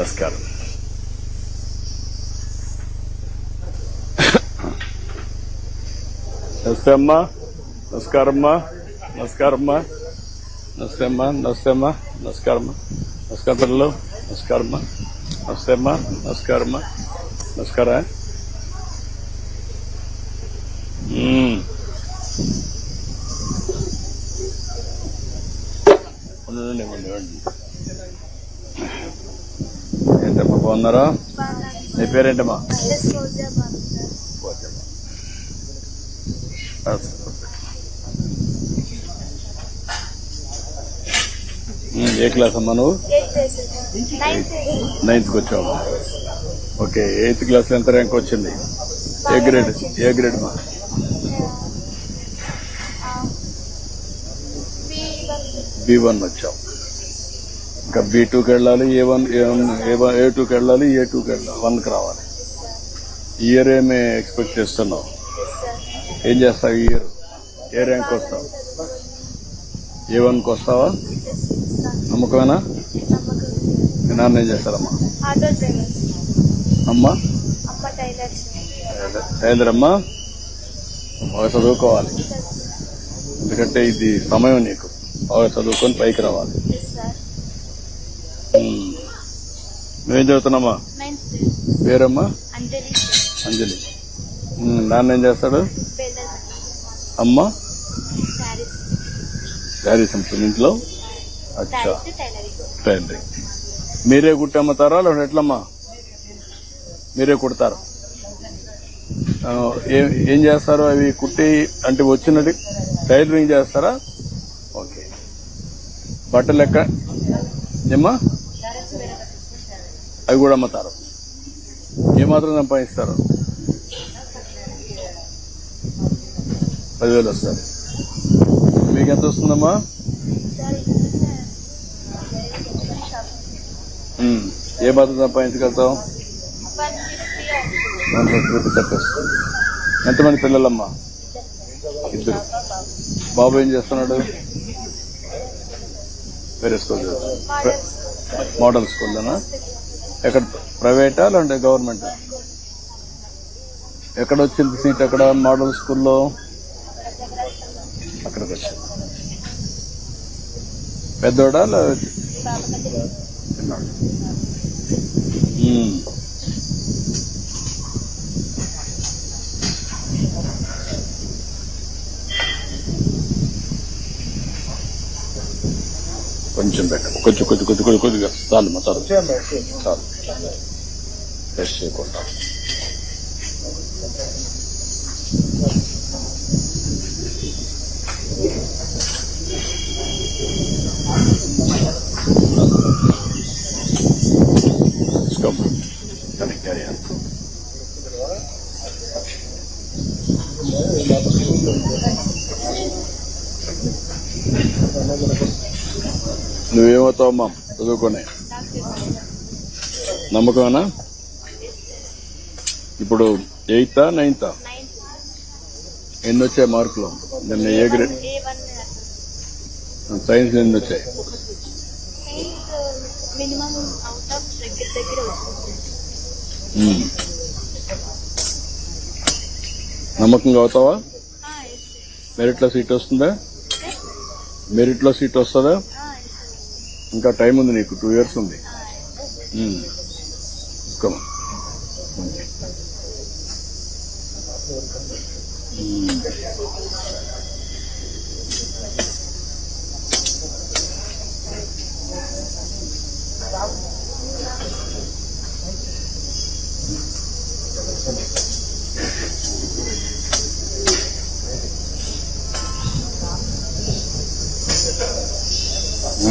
నమస్కారం. నమస్తే అమ్మా. నమస్కారమ్మా నమస్కారమ్మా నమస్తే అమ్మా. నమస్తే అమ్మా. నమస్కారమ్మా నమస్కారం పిల్లలు. నమస్కారమ్మా నమస్తే అమ్మా. నమస్కారమ్మా నమస్కారా మ్మ్. ఉండండి, ఉండండి, ఉండండి. ఏంటమ్మా బాగున్నారా? నీ పేరేంటమ్మా? ఏ క్లాస్ అమ్మా నువ్వు? నైన్త్కి వచ్చావు ఓకే ఎయిత్ క్లాస్ ఎంత ర్యాంక్ వచ్చింది? A grade? ఏ గ్రేడ్ మా బి వన్ వచ్చావు. ఇంకా బి టూకి వెళ్ళాలి A one A one A one A టూకి వెళ్ళాలి ఏ టూకి వెళ్ళాలి వన్కి రావాలి. ఇయర్ ఏమి ఎక్స్పెక్ట్ చేస్తున్నావు? ఏం చేస్తావు ఇయర్ ఏ ర్యాంక్ వస్తావు? ఏ వన్కి వస్తావా? నమ్మకమేనా? మీ నాన్న ఏం చేస్తారమ్మా? అమ్మా? అమ్మ టైలర్స్ ఏంద్రమ్మా బాగా చదువుకోవాలి. ఎందుకంటే ఇది సమయం నీకు. బాగా చదువుకొని పైకి రావాలి సార్ ఉమ్. నువ్వేం చదువుతున్నామ్మా పేరమ్మా? అంజలి. నాన్న ఏం చేస్తాడు? అమ్మ? శారీస్. శారీ సంస్థ ఇంట్లో? అచ్చా. టైలరింగ్. మీరే కుట్టి అమ్ముతారా లేకపోతే ఎట్లమ్మా? మీరే కుడతారు? ఏం ఏం చేస్తారు అవి కుట్టి అంటే వచ్చినట్టు టైలరింగ్ చేస్తారా? ఓకే. బట్టలు ఎక్క ఏమ్మా? అవి కూడా అమ్ముతారు. ఏమాత్రం సంపాదిస్తారు? పదివేలు వస్తారు. మీకు ఎంత వస్తుందమ్మా? ఏ మాత్రం సంపాదించగలుగుతాం వన్ ఫిఫ్టీ రూపీస్ అట్లా వస్తుంది ఎంతమంది పిల్లలమ్మా? ఇద్దరు. బాబు ఏం చేస్తున్నాడు? వేరే స్కూల్ మోడల్ స్కూల్లోనా ఎక్కడ ప్రైవేటా లేదంటే గవర్నమెంట్? ఎక్కడ వచ్చింది సీట్ అక్కడ మోడల్ స్కూల్లో? అక్కడికి వచ్చింది పెద్దోడా లేదా? చిన్నాడు? కొంచెం పెట్టండి కొంచెం కొంచెం కొంచెం కొద్దిగా. చాలు మా చాలు చాలు. టెస్ట్ చేయకుండా. నువ్వేమవుతావమ్మా చదువుకొని. నమ్మకమేనా? ఇప్పుడు ఎయితా నైన్తా ఎన్ని వచ్చాయి మార్కులు? నిన్న ఏ గ్రేడ్ సైన్స్ ఎన్ని వచ్చాయి. నమ్మకంగా అవుతావా మెరిట్లో సీట్ వస్తుందా? మెరిట్లో సీట్ వస్తుందా? ఇంకా టైం ఉంది నీకు టూ ఇయర్స్ ఉంది. ఉమ్.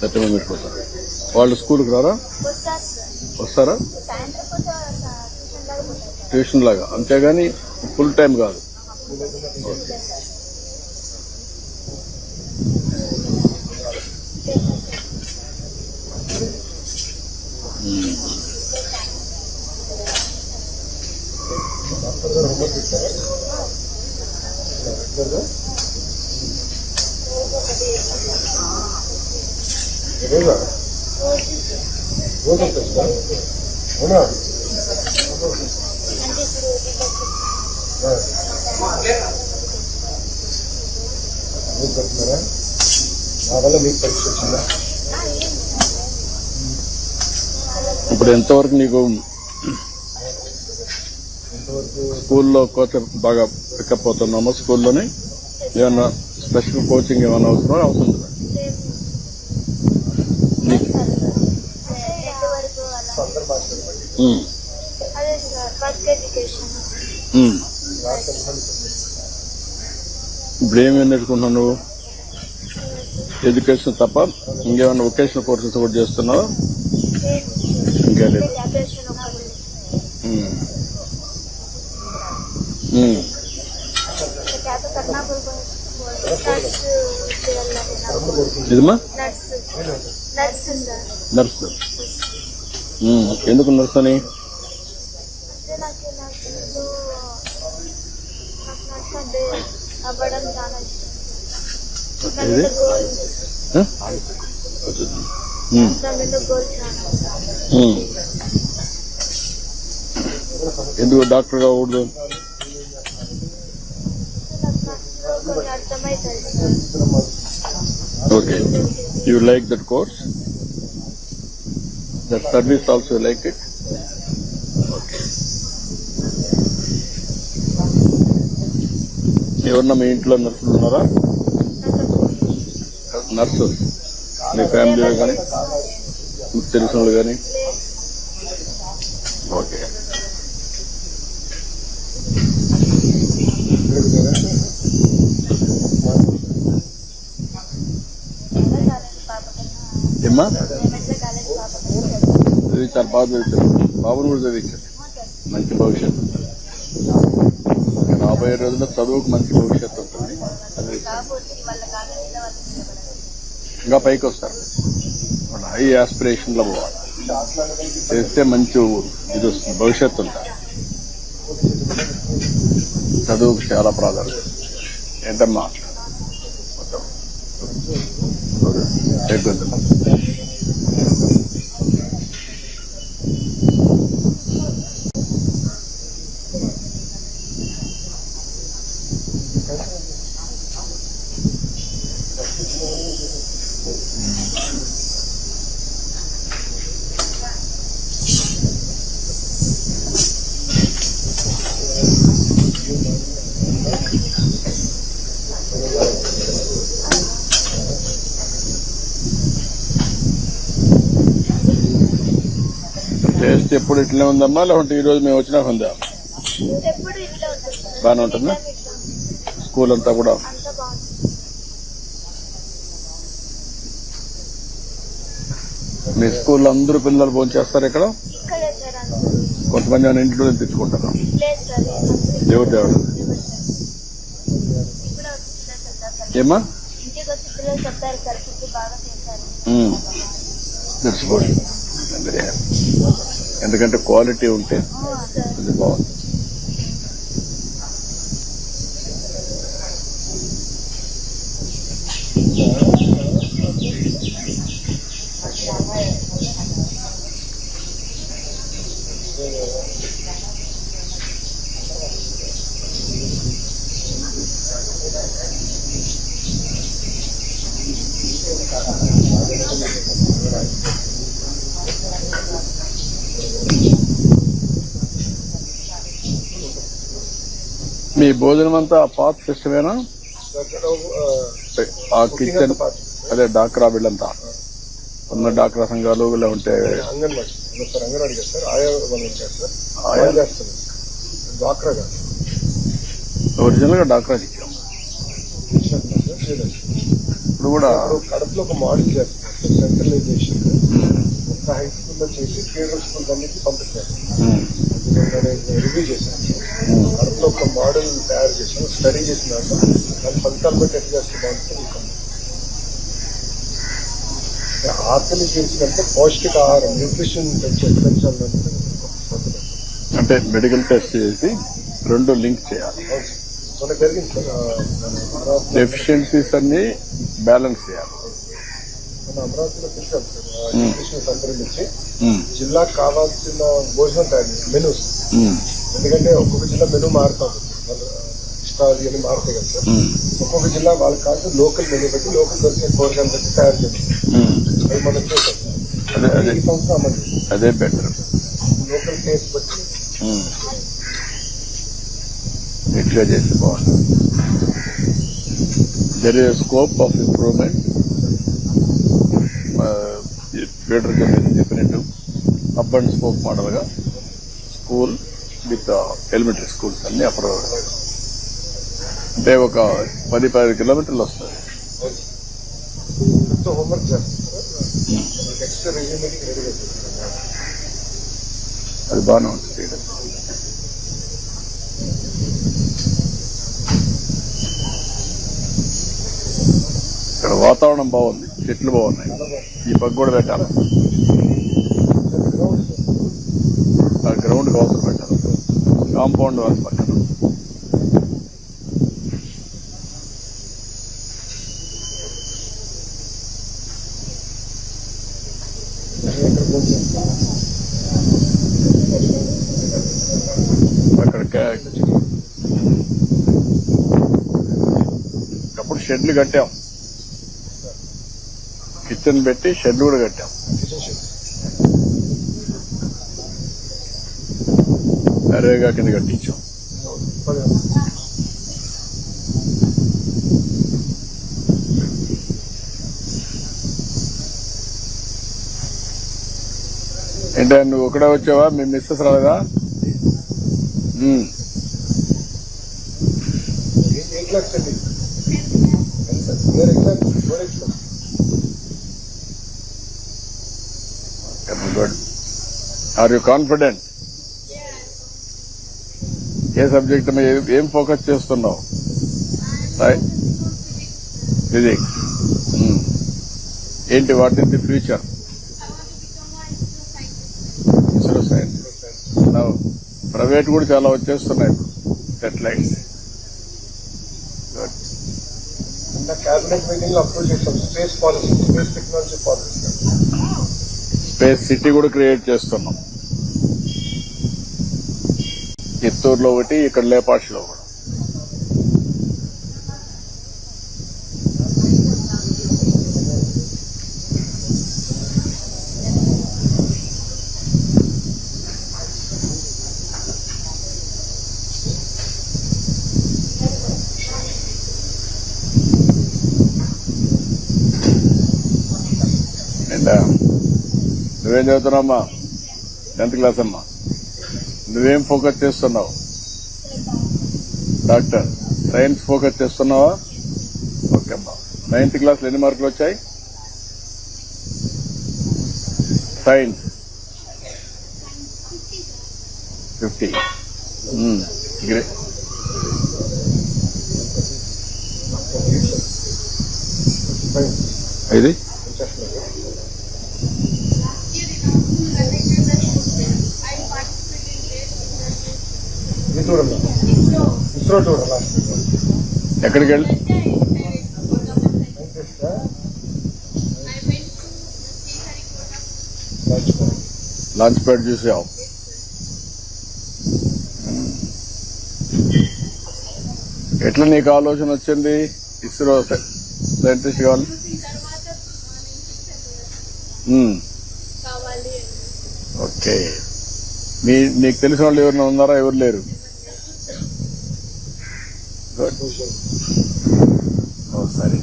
థర్టీ మెంబర్స్ వస్తారు వాళ్ళు స్కూల్కి రారా? వస్తారా? ట్యూషన్ లాగా. అంతేగాని ఫుల్ టైం కాదు. ఇప్పుడు పెడుతున్నారా నా వల్ల మీకు పరీక్ష వచ్చిందా? ఇప్పుడు ఎంతవరకు నీకు స్కూల్లో కోచ్ బాగా పికప్ అవుతున్నామో స్కూల్లోనే? ఏమన్నా స్పెషల్ కోచింగ్ ఏమైనా అవసరం అవసరం లేదా? లేదు నీకు నెట్ వరకు అలా అందరు మాట్లాడండి ఉమ్, బ్రేమ్ ఏం నేర్చుకుంటున్నావు నువ్వు? ఎడ్యుకేషన్ తప్ప ఇంకేమైనా వొకేషనల్ కోర్సెస్ కూడా చేస్తున్నావు? ఇంకా లేదు. Hmm. Hmm. ఇదిమా? నర్స్. ఎందుకు నర్స్ అని అంటే నాకు నాకు నాకు నర్స్ అంటే అవ్వడం చాలా ఇష్టం నా ఇది మీద గోల్ ఆ? ఉమ్. నా మీద గోల్ చాలా ఉమ్. ఎందుకు డాక్టర్ కాకూడదు okay you like that course The service also like it okay ఎవరన్నా మీ ఇంట్లో నర్సులు ఉన్నారా? నర్సు మీ ఫ్యామిలీలో కానీ? మీకు తెలిసిన వాళ్ళు కానీ? చాలా బాగా చదువుతారు బాబును కూడా చదివించారు మంచి భవిష్యత్తు రాబోయే రోజుల్లో చదువుకు మంచి భవిష్యత్తు ఉంటుంది. ఇంకా పైకి వస్తారు. హై ఆస్పిరేషన్లో పోవాలి. చేస్తే మంచి ఇది వస్తుంది. భవిష్యత్తు ఉంటుంది. చదువుకు చాలా ప్రాధాన్యత. ఏంటమ్మా? ఎప్పుడు ఇట్లనే ఉందమ్మా? లేకుంటే ఈ రోజు మేము వచ్చినాక ఉందా? ఇట్లా. బాగానే ఉంటుందా? ఇట్లా. స్కూల్ అంతా కూడా? మీ స్కూల్లో అందరూ పిల్లలు భోజనం చేస్తారు ఇక్కడ కొంతమంది ఏమైనా ఇంట్లో తెచ్చుకుంటారు? లేదు సార్ అందరూ. దేవుడు ఎందుకంటే క్వాలిటీ ఉంటే ఇది బాగుంది. భోజనం అంతా పాత్ సిస్టమేనా? ఆ కిచెన్ అదే డాక్రా వీళ్ళంతా ఉన్న డాక్రా సంఘాలు ఇలా ఉంటే ఒరిజినల్గా డాక్రా ఇచ్చాం. ఇప్పుడు కూడా కడపలో ఒక మోడల్ చేస్తున్నారు సెంట్రలైజేషన్ ఒక హై స్కూల్లో చేసి ఫీడర్ స్కూల్ అన్నిటికీ పంపిస్తారు. రివ్యూ చేశాను కడపలో ఒక మోడల్ తయారు చేశాను స్టడీ చేసినాక దాని ఫలితాలు బట్టి ఎట్లా చేస్తే బాగుంటుంది ఆకలి తీర్చినంత పౌష్టిక ఆహారం న్యూట్రిషన్ పెంచాలంటే. అంటే మెడికల్ టెస్ట్ చేసి రెండు లింక్ చేయాలి. అవును సార్. మొన్న జరిగింది సార్ ఆ, మన అమరావతి డెఫిషియన్సీస్ అన్ని బ్యాలెన్స్ చేయాలి. మన అమరావతిలో పెట్టాం సార్ న్యూట్రిషన్ జిల్లాకు కావాల్సిన భోజనం తయారు మెనూస్. ఎందుకంటే ఒక్కొక్క జిల్లా మెనూ మారుతా. ఉంటుంది ఇవన్నీ మారుతాయి కదా. సార్ ఒక్కొక్క జిల్లా వాళ్ళకి కాదు లోకల్ మెనూ బట్టి లోకల్ దొరికే కూరగాయలు బట్టి తయారు చేస్తారు. అది మనం చూసాం ఈ సంవత్సరం అమలు చేస్తాం. అదే బెటర్ లోకల్ టేస్ట్ బట్టి ఇట్లా చేస్తే బాగుంటుంది. There is scope of improvement feeder మీరు చెప్పినట్టు అప్ అండ్ స్కోప్ మోడల్గా స్కూల్ విత్ ఎలిమెంటరీ స్కూల్స్ అన్ని అప్పుడు అంటే ఒక పది పది కిలోమీటర్లు వస్తుంది. రెడీ చేస్తారు అది బాగానే ఉంటుంది ఇక్కడ వాతావరణం బాగుంది చెట్లు బాగున్నాయి. ఈ పక్క కూడా పెట్టాలి. ఆ గ్రౌండ్ అవసరం కాంపౌండ్ వాళ్ళ పక్కన. అక్కడ అప్పుడు షెడ్లు కట్టాం. కిచెన్ పెట్టి షెడ్ కూడా కట్టాం. నరేగా కింద కట్టించాం. ఏంటో నువ్వు ఒకడే వచ్చావా? మీ మిస్సెస్ రాలేదా? గుడ్ ఆర్ యు కాన్ఫిడెంట్ ఏ సబ్జెక్ట్ ఏ- ఫోకస్ చేస్తున్నావు? Physics Hmm. ఏంటి what is the future ISRO science private కూడా చాలా వచ్చేస్తున్నాయి సెటిలైట్స్ గుడ్ నిన్న క్యాబినెట్ మీటింగ్లో అప్రూవ్ చేసాం space policy space technology policy space city కూడా క్రియేట్ చేస్తున్నాం. చిత్తూరులో ఒకటి ఇక్కడ లేపాక్షిలో కూడా నువ్వేం చదువుతున్నామ్మా టెన్త్ క్లాస్ అమ్మా? నువ్వేం ఫోకస్ చేస్తున్నావు? డాక్టర్ సైన్స్ ఫోకస్ చేస్తున్నావా? ఓకే అమ్మా నైన్త్ క్లాస్ ఎన్ని మార్కులు వచ్చాయి? సైన్స్ ఫిఫ్టీ గ్రేట్ ఇది ఈ టూర్ ఇస్రో టూర్ లాస్ట్ ఎక్కడికి వెళ్ళి? లంచ్ ప్యాడ్ చూసావు ఎట్లా నీకు ఆలోచన వచ్చింది? ఇస్రో సైంటిస్ట్ కావాలి. ఓకే. మీ నీకు తెలిసిన వాళ్ళు ఎవరైనా ఉన్నారా? ఎవరు లేరు? సరే.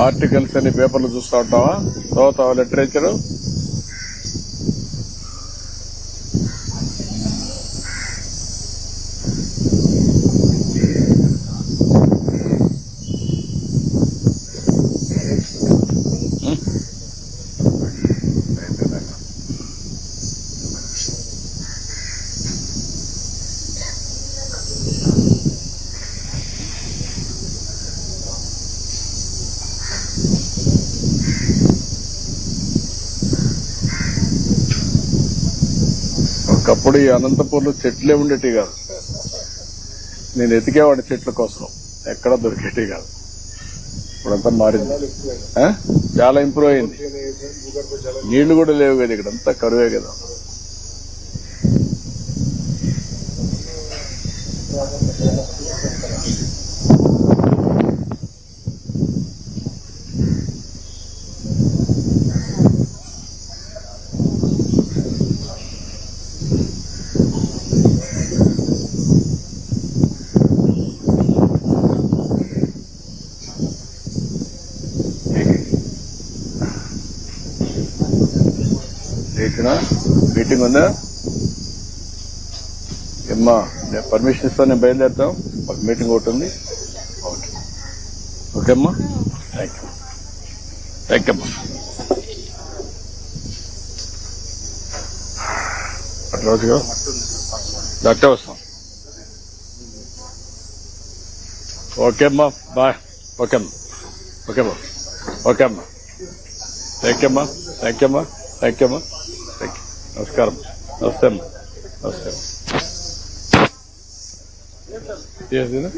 ఆర్టికల్స్ అన్ని పేపర్లు చూస్తూ ఉంటావా? చదువుతావా లిటరేచరు ఒకప్పుడు ఈ అనంతపూర్లో చెట్లే ఉండేటి కాదు. నేను ఎతికేవాడి చెట్ల కోసం. ఎక్కడ దొరికేటి కాదు. ఇప్పుడంతా మారింది. ఆ? చాలా ఇంప్రూవ్ అయింది. నీళ్ళు కూడా లేవు కదా ఇక్కడ. అంతా కరువే కదా. మీటింగ్ ఏమ్మా నేను పర్మిషన్ ఇస్తాను నేను బయలుదేరుతాం. ఒక మీటింగ్ ఒకటి ఉంది. ఓకే. ఓకే అమ్మా థ్యాంక్ యూ థ్యాంక్ యూ అమ్మా. అట్లా రోజుగా డాక్టర్ వస్తాం. ఓకే అమ్మా బాయ్. ఓకే అమ్మా ఓకే అమ్మా ఓకే అమ్మా. థ్యాంక్ యూ అమ్మా. థ్యాంక్ యూ అమ్మా థ్యాంక్ యూ అమ్మా. నమస్కారం నమస్తే అమ్మా నమస్తే అమ్మా Yes, you know?